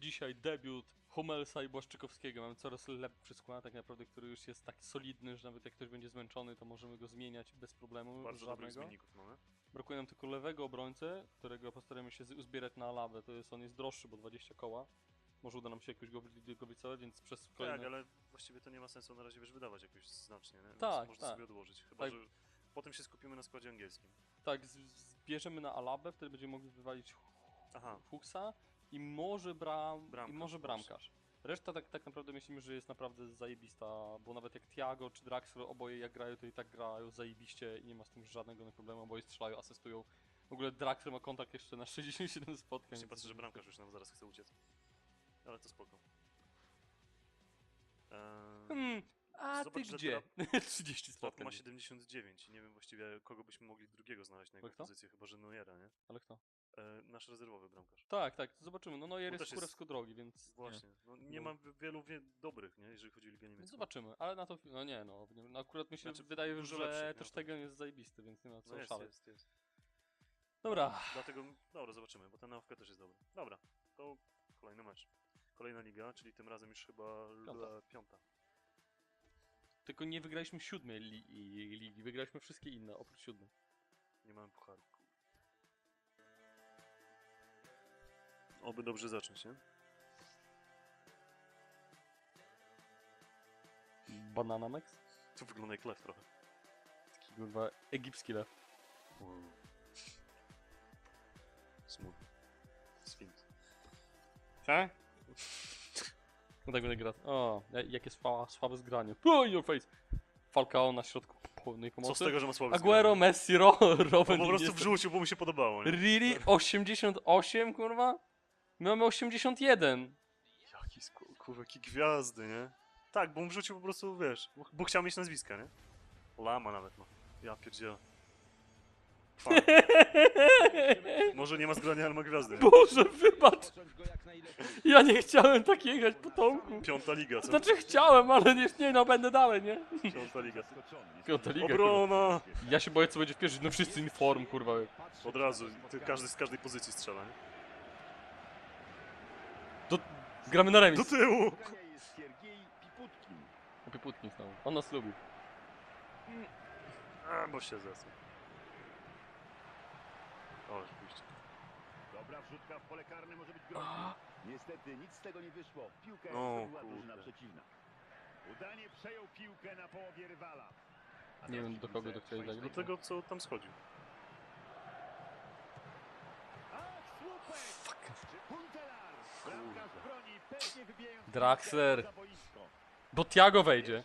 Dzisiaj debiut Humelsa i Błaszczykowskiego. Mamy coraz lepszy skład, tak naprawdę, który już jest tak solidny, że nawet jak ktoś będzie zmęczony, to możemy go zmieniać bez problemu. Bardzo dobrych żadnego. zmienników mamy. Brakuje nam tylko lewego obrońcę, którego postaramy się uzbierać na Alabę. To jest, on jest droższy, bo 20 koła. Może uda nam się jakoś go, wy- go wycofać, więc przez kolejne... Tak, ale właściwie to nie ma sensu na razie wiesz, wydawać jakoś znacznie, nie? Więc Tak, Możesz tak. sobie odłożyć. Chyba, Tak. że potem się skupimy na składzie angielskim. Tak, zbierzemy na Alabę, wtedy będziemy mogli wywalić Aha. Fuchsa i może bram, i Bramkarz, może właśnie. bramkarz. Reszta tak, tak naprawdę myślimy, że jest naprawdę zajebista, bo nawet jak Thiago czy Draxler oboje jak grają, to i tak grają zajebiście i nie ma z tym żadnego problemu, oboje strzelają, asystują. W ogóle Draxler ma kontakt jeszcze na 67 spotkań. Właśnie patrzę, że bramkarz już nam zaraz chce uciec. Ale to spoko. Eee, Hmm, a Zobacz, ty gdzie? 30 Spoko spotkań. ma 79 i nie wiem właściwie kogo byśmy mogli drugiego znaleźć na jego kto? pozycję, chyba że Neuera, nie? Ale kto? E, nasz rezerwowy bramkarz. Tak, tak, zobaczymy. No Neuer Bo jest kurewsko drogi, więc... nie. Właśnie. No, nie No. ma wi- wielu wie dobrych, nie? Jeżeli chodzi o Ligę Więc Niemiecką. zobaczymy, ale na to... No nie, no, nie, no akurat mi się Znaczy, wydaje, że lepszych, nie? też To- tego jest zajebisty, więc nie ma co No jest, szaleć. jest, jest. Dobra, Dlatego, dobra, zobaczymy, bo ten nałówka też jest dobry. Dobra, to kolejny mecz. Kolejna liga, czyli tym razem już chyba piąta. piąta. tylko nie wygraliśmy siódmej li ligi, wygraliśmy wszystkie inne, oprócz siódmej. Nie mamy pucharu. Oby dobrze zacząć, nie? Banana Max? To wygląda jak lew trochę. Taki kurwa egipski lew. Smutny. Sfinks. Tak? No tak będę grał. O, ja- jakie słabe, słabe zgranie. Oh, in your face! Falcao na środku pełnej Co z pomocy. tego, że ma słaby Aguero, zgranie? Messi, Ro On Robin. po prostu Iniesta. wrzucił, bo mu się podobało, nie? Really? 88, kurwa? My mamy 81. Jaki kurwa, jakie gwiazdy, nie? Tak, bo on wrzucił po prostu, wiesz, bo, bo chciał mieć nazwiska, nie? Lama nawet ma. Ja pierdzielę. Fuck. Może nie ma zgrania, ale ma gwiazdy. Nie? Boże, wybacz! Ja nie chciałem tak jechać po Tomku. Piąta liga, co? Znaczy chciałem, ale nie, nie no, będę dalej, nie? Piąta liga. Piąta liga, kurwa. Obrona! Ja się boję, co będzie w pierwszej, no wszyscy inform, kurwa. Od razu, ty, każdy z każdej pozycji strzela, nie? Do, gramy na Do remis. tyłu! Opie Putkin znowu. On nas lubi. A, bo się zesłał. O, rzeczywiście. Dobra wrzutka w pole karne może być groźna. Niestety nic z tego nie wyszło. Piłkę O, drużyna kurde. przeciwna. Udanie przejął piłkę na połowie rywala. A Nie teraz wiem, do kogo to chcieli dać. Do tego, co tam schodził. Ach, słupek! Czy Puntelar? Bramkarz broni, pewnie wybijając Draxler. Bo Tiago wejdzie.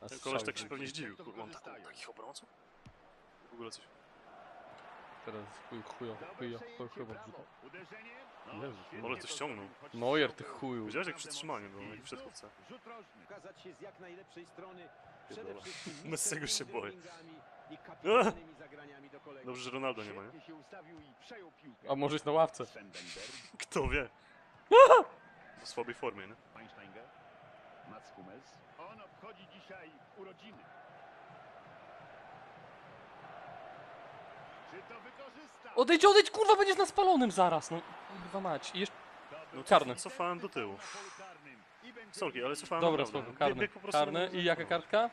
A Ten koleś tak się pewnie zdziwił. Kurwa, on tak, takich obrońców? W ogóle coś. Teraz chuj, chujo, chujo, chujo, chujo? Jezu, świetnie ale to ściągnął. Neuer, strzał ty był chuju. Widziałeś jak naprawdę przy trzymaniu mocny. było, jak przedchówce. Pokazać się z jak najlepszej strony. Messiego się boję. Dobrze, że Ronaldo nie ma, nie? A może jest na ławce. Kto wie? W słabej formie, nie? Feinsteiger, Mats Hummels. On obchodzi dzisiaj urodziny. Czy to wykorzysta? Odejdź, odejdź, kurwa, będziesz na spalonym zaraz, no. Kurwa mać. I jeszcze... No karny. Cofałem do tyłu. Sorki, ale cofałem Dobra, naprawdę. spoko, karny. Bieg po prostu Karny. I jaka kartka?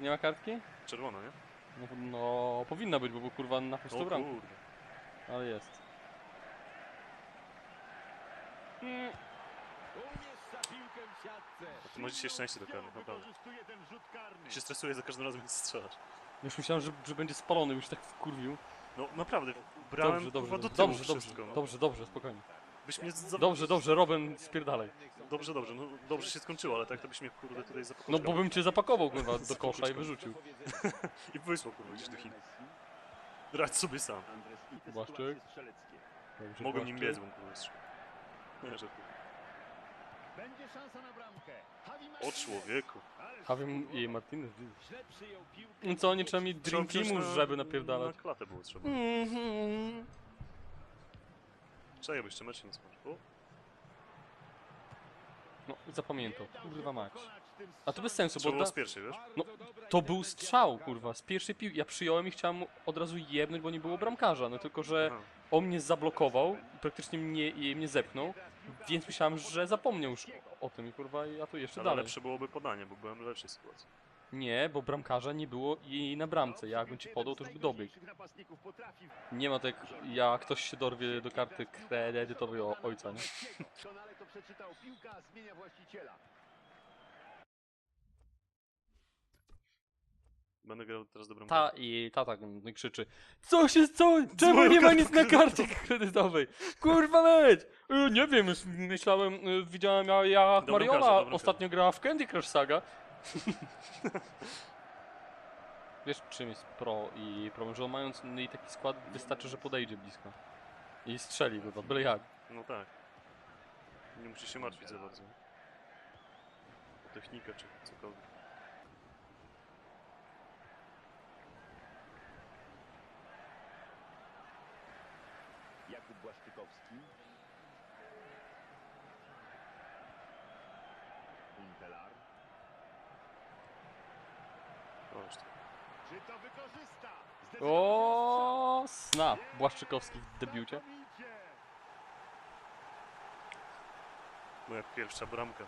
Nie ma kartki? Czerwona, nie? No, no powinna być, bo był kurwa na O pustą bramkę. kurde. Ale jest. Ty masz dzisiaj szczęście do karnych, naprawdę. Się stresuje za każdym razem, jak strzelasz. Już myślałem, że, że będzie spalony, już tak wkurwił. No naprawdę, brałem Dobrze, dobrze, do dobrze, tyłu dobrze, dobrze, wszystko. no. dobrze, dobrze, spokojnie. Byś mnie za... Dobrze, dobrze, Robin, spierdalaj. Dobrze, dobrze, no dobrze się skończyło, ale tak to byś mnie kurde tutaj No zapakował. bo bym cię zapakował, kurwa, do kosza i wyrzucił. I wysłał kurwa gdzieś do Chin. Radź sobie sam. Błaszczyk. Dobrze, Mogłem nim biec, bo kurwa Będzie szansa na bramkę. O człowieku. Javi i Martinez. No co, nie trzeba mieć Dream Teamu, żeby napierdalać. Na klatę było trzeba. Mhm. Czekaj, bo jeszcze mecz nie skończył. O, No, zapamiętał. Kurwa mać. A to bez sensu, Trzeba bo było da, z pierwszej, wiesz? No, to był strzał, kurwa, z pierwszej piłki. Ja przyjąłem i chciałem mu od razu jebnąć, bo nie było bramkarza, no tylko, że Aha. on mnie zablokował, praktycznie mnie, i mnie zepchnął, więc myślałem, że zapomniał już o, tym i kurwa, ja tu jeszcze Ale dalej. lepsze byłoby podanie, bo byłem w lepszej sytuacji. Nie, bo bramkarza nie było jej na bramce. Ja jakbym ci podał, to już by dobiegł. Nie ma tak, jak ktoś się dorwie do karty kredytowej o ojca, nie? Doskonale to przeczytał. Piłka zmienia właściciela. Będę grał teraz dobrą Ta i tata i krzyczy Co się, co? Czemu nie ma nic na karcie kredytowej? Kurwa meć! Y, Nie wiem, już myślałem, y, widziałem ja, Dobrą Mariola kartę, dobrą ostatnio grała w Candy Crush Saga. Wiesz czym jest pro i problem, że on mając no i taki skład wystarczy, że podejdzie blisko. I strzeli go, byle jak. No tak. Nie musisz się martwić za bardzo. O technikę czy cokolwiek. Jakub Untelar. Proszę. Czy to wykorzysta? O, snap! Błaszczykowski w debiucie. Moja pierwsza bramka.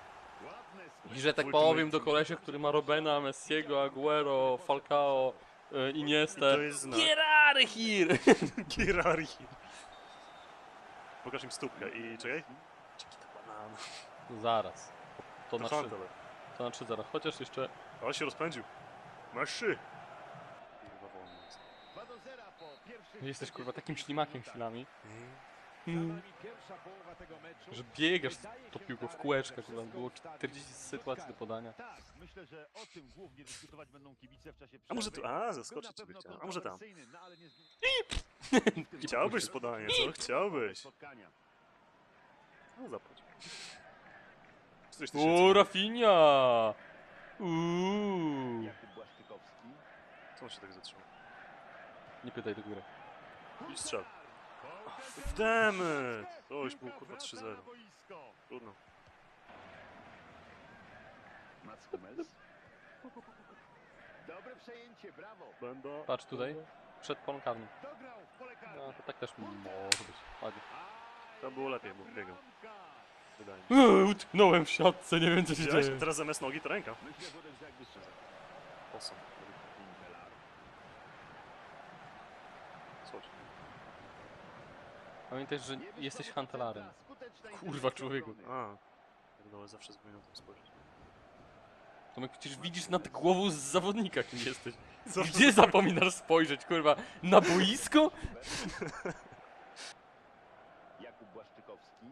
I że tak powiem do kolesia, który ma Robena, Messiego, Aguero, Falcao, y, Iniestę. To jest znak. Get out of here! Pokaż im stópkę i czekaj. Czeki to banana. Zaraz. To na To 3 Huntele. to na 3 zaraz. Chociaż jeszcze Ale się rozpędził. Masz szy. Kurwa wolno jest. 2 do 0 po pierwszych jesteś kurwa takim 45 ślimakiem chwilami, meczu. że biegasz Wydaje tą piłką w że kurwa, było ustawi 40 się sytuacji do podania. Tak, myślę, że o tym głównie dyskutować będą kibice w czasie przerwy. A może tu, a zaskoczyć chciałem. A może tam. no z- Chciałbyś z podania, co? Chciałbyś. Spotkania. No zapłać. 40 O. Rafinha! Uuu. Co on się tak zatrzymał? Nie pytaj do góry. I strzał. Demy! To już było kurwa 3-0. Trudno. Mats Hummels. Dobre przejęcie, brawo. Będę. Patrz tutaj, przed polem karnym. No to tak też może być. Ładnie. To było lepiej, bo biegał. Wydaje mi się. Uuu, Utknąłem w siatce, nie wiem co się Widziałeś? dzieje. Teraz zamiast nogi to ręka. Myślę, że to jest jakby strzelał. Posą. Untelar. Chodź. Pamiętaj, że jesteś hantelarem. Kurwa, człowieku. A. Pierdolę, zawsze zapomniałem o tym spojrzeć. Tomek, przecież widzisz nad głową z zawodnika, kim jesteś. Zawsze Gdzie zapominasz spojrzeć, kurwa? Na boisko? Jakub Błaszczykowski.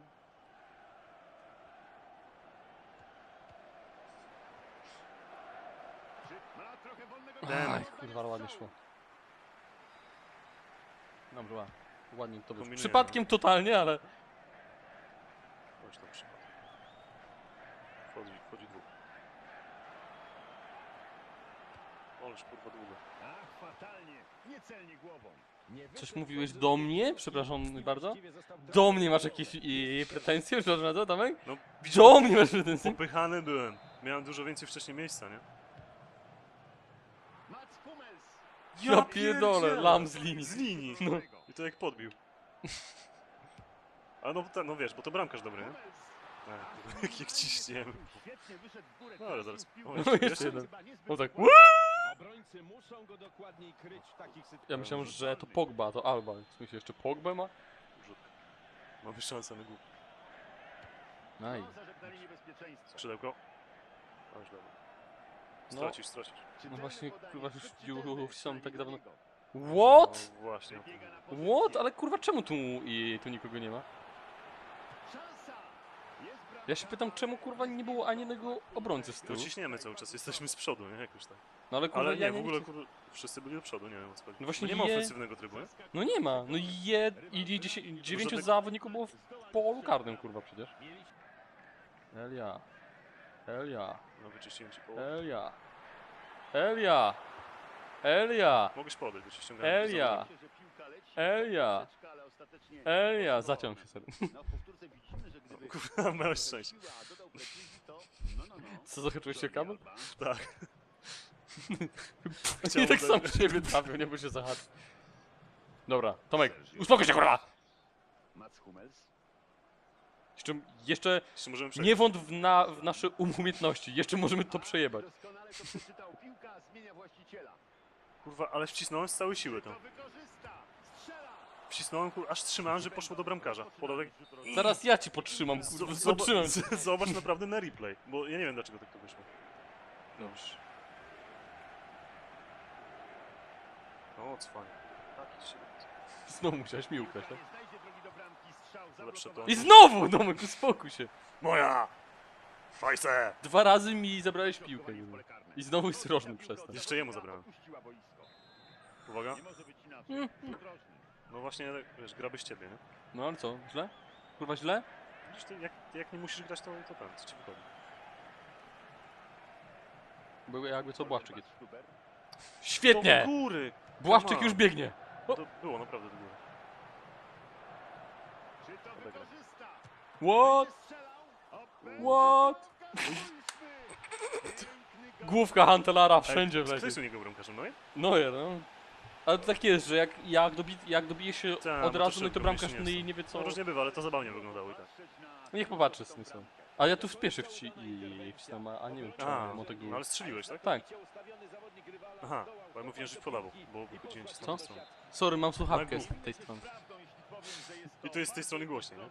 Czy ma trochę wolnego Demy. Aj, kurwa, ładnie szło. Dobrze, ładnie. Ładnie to było. Kombinuję, Przypadkiem totalnie, ale... Ależ kurwa długo. Ach, fatalnie. Niecelnie głową. Nie Coś mówiłeś do mnie? Przepraszam bardzo. Do mnie masz jakieś i, pretensje? Przepraszam bardzo, Tomek? No, Do mnie masz pretensje? popychany byłem. Miałem dużo więcej wcześniej miejsca, nie? Mats Hummels. Ja pierdolę, lam z linii. Z linii. No. I to jak podbił. A no, ten, no wiesz, bo to bramkarz dobry, nie? Hummels. A, kurwa, jak, ciśniemy. Świetnie wyszedł w górę. No, ale zaraz- o, piłkę. jeszcze jeszcze jeden. Niezbyt O tak. dokładnie. Obrońcy muszą go dokładniej kryć w takich sytuacjach. Ja myślałem, że to Pogba, to Alba. W sensie jeszcze Pogba ma? Rzutka. Mamy szansę na głupie. Aj. No. Skrzydełko. Ależ dobra. No. Stracisz, stracisz. No właśnie, kurwa, już- są tak dawno-. What? No właśnie. What? Ale kurwa, czemu tu i tu nikogo nie ma? Ja się pytam, czemu kurwa nie było ani jednego obrońcy z No tyłu? ciśniemy cały czas, jesteśmy z przodu, nie? Jakoś tak. No ale kurwa, Ale ja nie, w nie ogóle widzę. kurwa, wszyscy byli do przodu, nie wiem o co chodzi. No właśnie Bo nie ma je- ofensywnego trybu, nie? No nie ma. No i je, i dziesię- dziewięciu Żadnego- zawodników było w polu karnym kurwa przecież. Elia. Elia. No wyczyściłem ci połowę. Elia. Elia. Elia. Mogłeś podejść, bo ci ściągałem. Elia. Elia. Elia. Zaciął się sobie. No w powtórce widzimy, że gdyby Kurwa, miałeś szczęście. no, no, Co zahaczyłeś się kabel? Tak. I tak sam siebie trafił, nie bo się zahaczył. Dobra, Tomek, uspokój się kurwa! Mats Hummels. Jeszcze, jeszcze Jeszcze możemy przejść. nie wąt w, na, w nasze umiejętności, jeszcze możemy to przejebać. Doskonale to przeczytał. Piłka zmienia właściciela. Kurwa, ale wcisnąłem z całej siły to. To wykorzysta. Strzela. Wcisnąłem, kur... aż trzymałem, że poszło do bramkarza. Podał tak... Zaraz ja ci podtrzymam, kurwa, podtrzymam. Zobacz naprawdę na replay, bo ja nie wiem dlaczego tak to wyszło. Dobrze. O, cwanie. Taki się... Znowu musiałeś mi ukraść, tak? Lepsze to. I znowu, Tomek, uspokój się. Moja! Fajse! Dwa razy mi zabrałeś piłkę. Karne. I znowu jest rożny przez to. Jeszcze jemu zabrałem. Uwaga. Nie może być inaczej. Mm. Ostrożny. No właśnie, wiesz, gra bez ciebie, nie? No ale co, źle? Kurwa źle? Przecież ty, jak, ty jak nie musisz grać, to, to ten, co ci wychodzi. Bo jakby co, Błaszczyk jest. Do Świetnie! góry! Błaszczyk już biegnie. O. To było naprawdę wykorzysta? What? What? Główka Hantelara wszędzie Ej, Kto wleci. jest u niego bramkarzem, no? No ja, no. Ale to tak jest, że jak, jak, dobi, jak dobije się Tak, od bo to razu, no to bramkarz myślę, nie no nie wie co. No różnie bywa, ale to zabawnie wyglądało i tak. No niech popatrzy z tym są. A ja tu w spieszy wci i wcisnąłem, a- nie wiem czy A, Montagu. no ale strzeliłeś, tak? Tak. Aha, bo ja mówiłem, że w podawał, bo wychodziłem ci Co? tą stroną. Sorry, mam słuchawkę z tej strony. I to jest z tej strony głośniej, nie?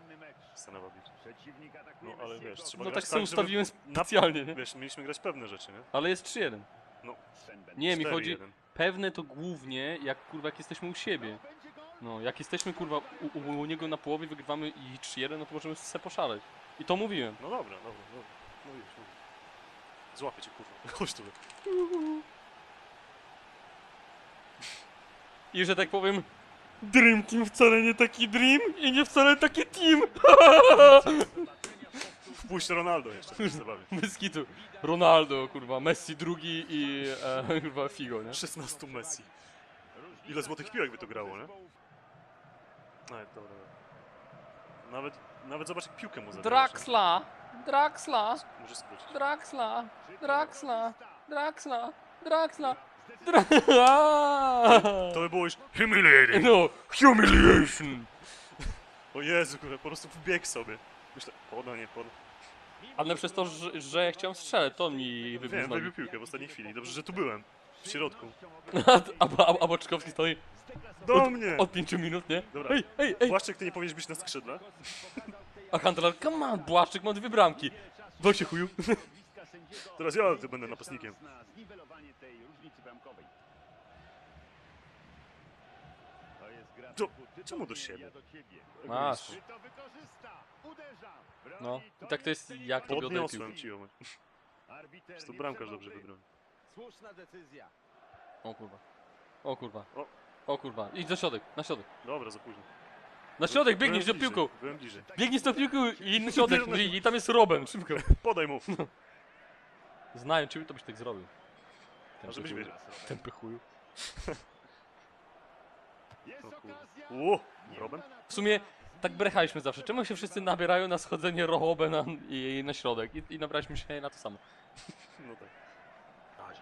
Przeciwnik atakuje No ale wiesz, trzeba No grać tak sobie żeby ustawiłem specjalnie, nie? Wiesz, mieliśmy grać pewne rzeczy, nie? Ale jest 3-1. Szenben. Nie, mi 4-1. chodzi... Pewne to głównie jak kurwa jak jesteśmy u siebie. No, jak jesteśmy kurwa u, u, u niego na połowie, wygrywamy i 3-1, no to możemy se poszaleć. I to mówiłem. No dobra, dobra, dobra. Mówisz, mówisz. Złapię cię, kurwa. Chodź tu. I że tak powiem, Dream Team wcale nie taki Dream i nie wcale taki Team. Wpuść Ronaldo jeszcze, się zabawię. Bez kitu. Ronaldo, kurwa, Messi drugi i e, kurwa Figo, nie? 16 Messi. Ile złotych piłek by to grało, nie? No, dobra, dobra. Nawet, nawet zobacz jak piłkę mu zabrałeś. Draxla! Draxla! Może skrócić. Draxla! Draxla! Draxla! Draxla! To by było już humiliating. No, humiliation! O Jezu, kurwa, po prostu wbiegł sobie. Myślę, poda, nie poda. Ale przez to, że, że chciałem strzelać, to mi wybił Wiem, z nogi. wybił piłkę w ostatniej chwili. Dobrze, że tu byłem. W środku. A, a, a Boczkowski stoi Do mnie! od 5 minut, nie? Dobra. Hej, hej, hej! Błaszczyk, ty nie powinieneś być na skrzydle? A Hunter, come on, Błaszczyk ma dwie bramki. Weź się chuju. Teraz ja tu będę napastnikiem. Na zniwelowanie tej różnicy bramkowej. Jest ty czemu do siebie? do. Masz. No, to i tak to jest jest jak tobie oddaję Podniosłem ci ją. Arbiter To bramkarz dobrze wybrał. Słuszna decyzja. O kurwa. O kurwa. O. O kurwa. Idź do środek, na środek. Dobra, za późno. Na środek, Byłem biegniesz do bliżej, piłką. Byłem bliżej. Biegniesz do piłką i na środek. I, I tam jest Robin, szybko. Podaj mu. Znając ciebie, to byś tak zrobił. A żebyś wiedział. Ten chuju. Jest O kurwa. okazja. Ło, Robin? W sumie tak brechaliśmy zawsze. Czemu się wszyscy nabierają na schodzenie Robena i na środek? I, I nabraliśmy się na to samo. No tak.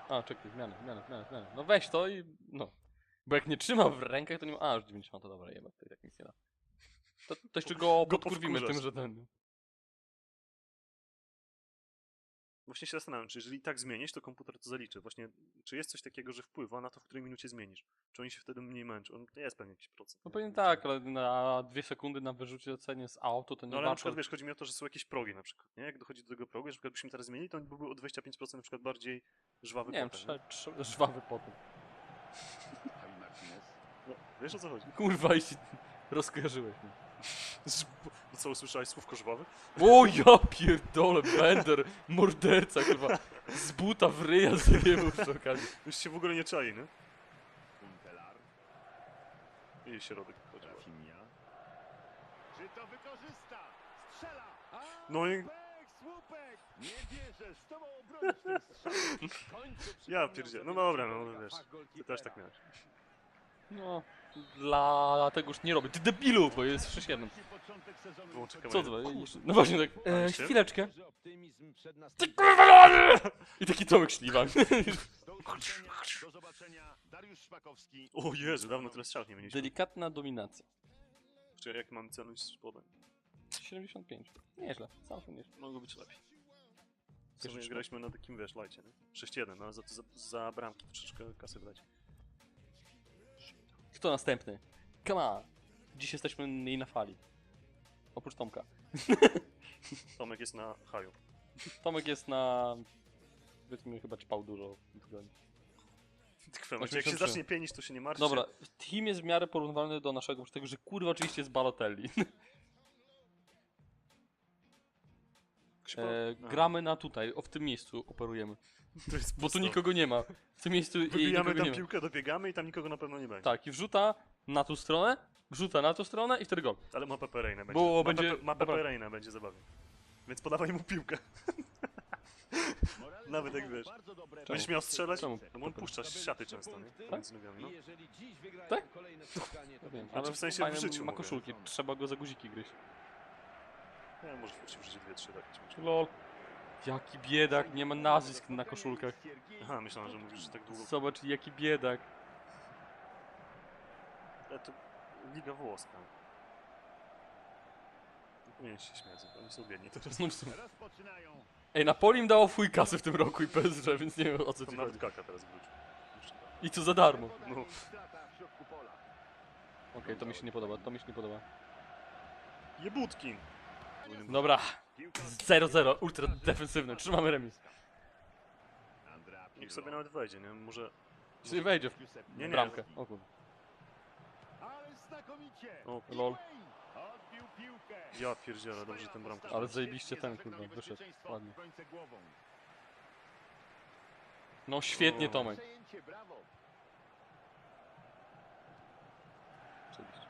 A, czekaj, zmiana, zmiana, zmiana, zmiana. No weź to i no. Bo jak nie trzyma w rękach, to nie ma... A, już 90, to dobra, jeba, to i tak nic nie da. To, to jeszcze go podkurwimy tym, że ten... Właśnie się zastanawiam, czy jeżeli tak zmienisz, to komputer to zaliczy. Właśnie, czy jest coś takiego, że wpływa na to, w której minucie zmienisz? Czy oni się wtedy mniej męczą? On jest pewnie jakiś procent. No nie? pewnie tak, ale na dwie sekundy na wyrzucie ocenie z auto to nie No ale na warto. przykład, wiesz, chodzi mi o to, że są jakieś progi na przykład, nie? Jak dochodzi do tego progu, że na przykład byśmy teraz zmienili, to on byłby o 25% na przykład bardziej żwawy Nie wiem, potem, trze, trze, żwawy potem. No, wiesz o co chodzi? Kurwa, i się rozkojarzyłeś mnie. Żb- No co, usłyszałeś słówko żwawy? O ja pierdolę, Bender, morderca, kurwa. Z buta w ryja zjebał przy okazji. Już się w ogóle nie czai, nie? Kuntelar. I środek. Rafinha. Czy to wykorzysta? Strzela. A, No i słupek. Nie wierzę, z tobą obronić ten strzał. W końcu sobie No dobra, no wiesz, ty też tak miałeś. No, dlatego już nie robię. Ty debilu, bo jest 6-1. Początek sezonu Wyłączę już Co kamerę. to? No właśnie tak, e, chwileczkę. Ty kurwa lol! I taki Tomek śliwak. Do zobaczenia. Dariusz Szpakowski. O Jezu, dawno tyle strzał nie mieliśmy. Delikatna dominacja. Czekaj, jak mamy celność z podań? 75. Nieźle, całkiem nieźle. Mogło być lepiej. W sumie graliśmy na takim, wiesz, lajcie, nie? 6-1, no ale za, za, za bramki troszeczkę kasy wydać. Kto następny? Come on. Dziś jesteśmy jej na fali. Oprócz Tomka. Tomek jest na haju. Tomek jest na... Powiedzmy chyba ćpał dużo. Tylko jak się 83. zacznie pienić, to się nie martwcie. Dobra, team jest w miarę porównywalny do naszego, przy tego, że kurwa oczywiście jest Balotelli. E, A, gramy na tutaj, o w tym miejscu operujemy. to jest Bo tu nikogo nie ma. W tym miejscu i Wybijamy nikogo tam nie ma. piłkę, dobiegamy i tam nikogo na pewno nie będzie. Tak, i wrzuta na tą stronę, wrzuta na tą stronę i wtedy gol. Ale ma Pepe Reina będzie. Bo ma będzie- Pepe, ma dobra. Pepe Reina, będzie zabawnie. Więc podawaj mu piłkę. Nawet jak wiesz. Będziesz miał strzelać? Czemu? No bo on puszcza siaty często, nie? Tak? Między nogami, no. Tak? Ja wiem, będzie Znaczy ale w sensie fajne w życiu ma mówię. koszulki, trzeba go za guziki gryźć. Nie, może wrócić w życiu dwie, trzy takie. Lol. Jaki biedak, nie ma nazwisk na koszulkach. Aha, myślałem, że mówisz, że tak długo. Zobacz, jaki biedak. Ale to Liga Włoska. Nie powinien się śmiać, oni są biedni teraz. No. Ej, Napoli im dało fuj kasy w tym roku i PSG, więc nie wiem o co To ci nawet chodzi. Kaka teraz wrócił. I to za darmo. No. Okej, to mi się nie podoba, to mi się nie podoba. Jebutkin! Dobra, Piłka 0-0, ultra defensywny, trzymamy remis. Niech sobie nawet wejdzie, nie? Może... Czyli wejdzie w Nie, nie. bramkę. O kurde. Ale znakomicie. O, lol. Ja pierdzielę, dobrze ten bramkę. Ale zajebiście ten, kurwa, wyszedł. Ładnie. No świetnie, O. Tomek. Przejęcie, brawo. Oczywiście.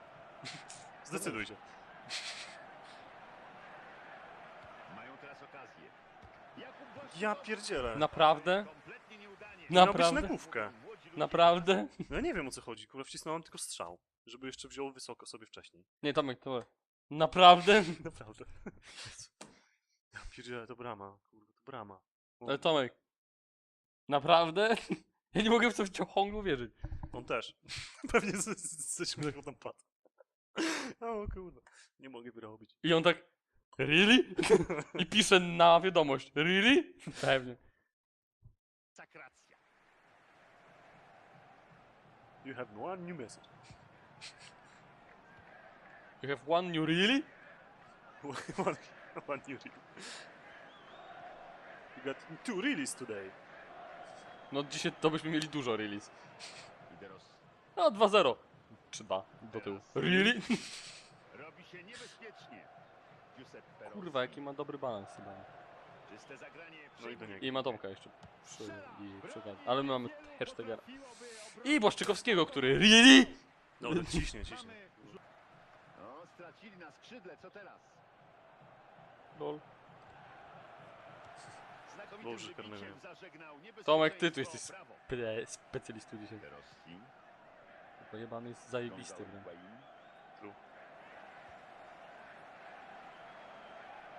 Zdecydujcie. Mają teraz okazję. Jakub Błaszczykowski. Ja pierdzielę. Naprawdę? Miał być Naprawdę? na główkę. Naprawdę? No ja nie wiem o co chodzi, kurwa, wcisnąłem tylko strzał. Żeby jeszcze wziął wysoko sobie wcześniej. Nie, Tomek, to... Naprawdę? Naprawdę. Ja pierdzielę, to brama, kurwa, to brama. O, Ale Tomek. Naprawdę? Ja nie mogę w to w ciągu wierzyć. On też. Pewnie ze, ze śmiechu tam padł. O kurwa, nie mogę wyrobić. I on tak... Really? I pisze na wiadomość. Really? Pewnie. Sakracja. You have one new message. You have one new really? one, one new reel. You got two release today. No dzisiaj to byśmy mieli dużo release. No 2-0. 3-2 do tyłu. Really? robi się niebezpiecznie. Kurwa, jaki ma dobry balans chyba. No i do niego. I ma Tomka jeszcze przy, i przy. Ale my mamy hashtagera. I Błaszczykowskiego, który really? No, ale ciśnie, ciśnie. No, stracili na skrzydle, co teraz? Lol. Wybiciem karnego. Tomek, ty tu jesteś. Spe specjalistą dzisiaj. Pojebany jest zajebisty, Gonzalo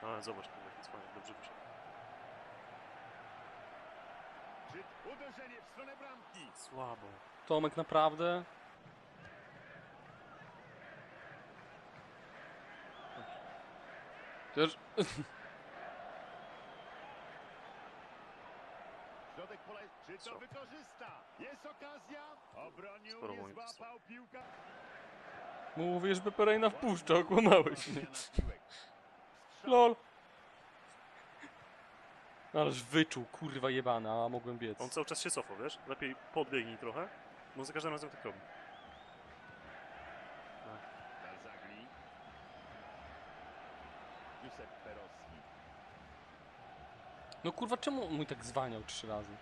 A, zobacz, jak jest fajnie, dobrze wyszedł. Uderzenie w stronę bramki? Słabo. Tomek naprawdę? Też... Środek pola jest... Czy to Co? wykorzysta? Jest okazja. Obronił, Sporo nie złapał piłka. Mówisz, by Perejna wpuszcza, okłamałeś mnie. Lol. Ależ wyczuł, kurwa jebana, a mogłem biec. On cały czas się cofa, wiesz? Lepiej podbiegnij trochę, bo za każdym razem tak robi. Barzagli. Giuseppe Rossi. No kurwa, czemu on mój tak zwaniał trzy razy?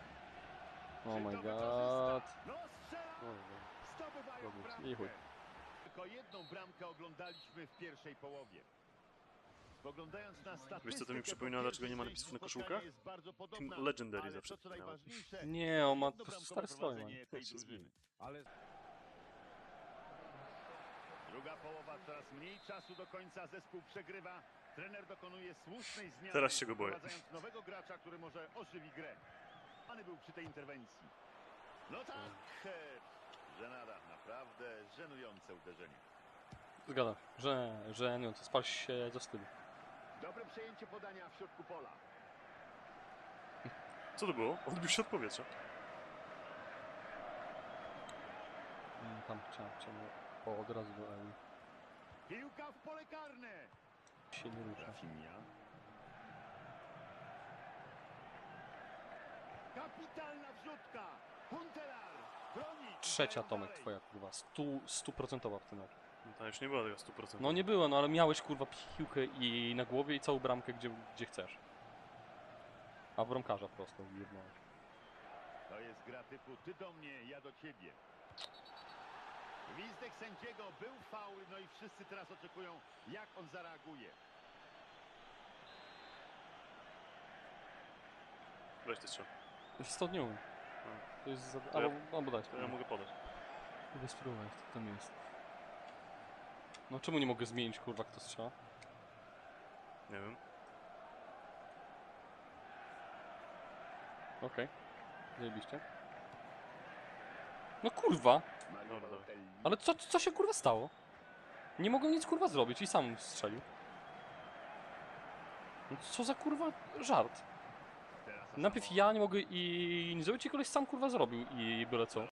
Oh my god. No strzela. No. Bramkę. I chuj. Tylko jedną bramkę oglądaliśmy w pierwszej połowie. Spoglądając na statystykę, Wiesz, co to mi przypomina, po dlaczego nie ma napisów na koszulkach? Team Legendary zawsze to, najważniejsze, Nie, on ma po prostu stary stroj, man. Ale Druga połowa, coraz mniej czasu do końca, zespół przegrywa. Trener dokonuje słusznej zmiany, Teraz się go boję. nowego gracza, który może ożywi grę.Any był przy tej interwencji. No tak, żenada, naprawdę żenujące uderzenie. Zgadam. Że, żenujące. Spal się ze wstydu. Dobre przejęcie podania w środku pola. Co to było? Odbił się od powietrza. Mm, Tam chciałem, chciałem o, od razu do Ewi. Piłka w pole karne. Się nie rusza. Rafinha. Kapitalna wrzutka. Huntelar. Broni. Trzecia Tomek twoja kurwa. Stu, stuprocentowa w tym meczu. No to już nie była tego 100%. No nie było, no ale miałeś kurwa piłkę i na głowie i całą bramkę gdzie, gdzie chcesz. A w bramkarza prosto jebnąłeś. To jest gra typu ty do mnie, ja do ciebie. Gwizdek sędziego był faul, no i wszyscy teraz oczekują, jak on zareaguje. Weź ty strzał. Stopniu. To jest za... To ja- Albo, albo daj To ja mogę podać. Mogę spróbować, co tam jest. No czemu nie mogę zmienić kurwa kto strzela? Nie wiem. Okej. Zajebiście. No kurwa! Dobra, dobra. Balotelli. Ale co, co się kurwa stało? Nie mogłem nic kurwa zrobić i sam strzelił. No co za kurwa żart? Najpierw ja nie mogę i nie zrobić i koleś sam kurwa zrobił i byle co.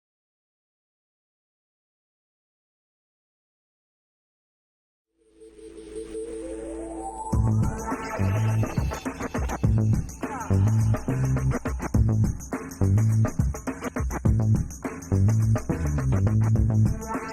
Thank you.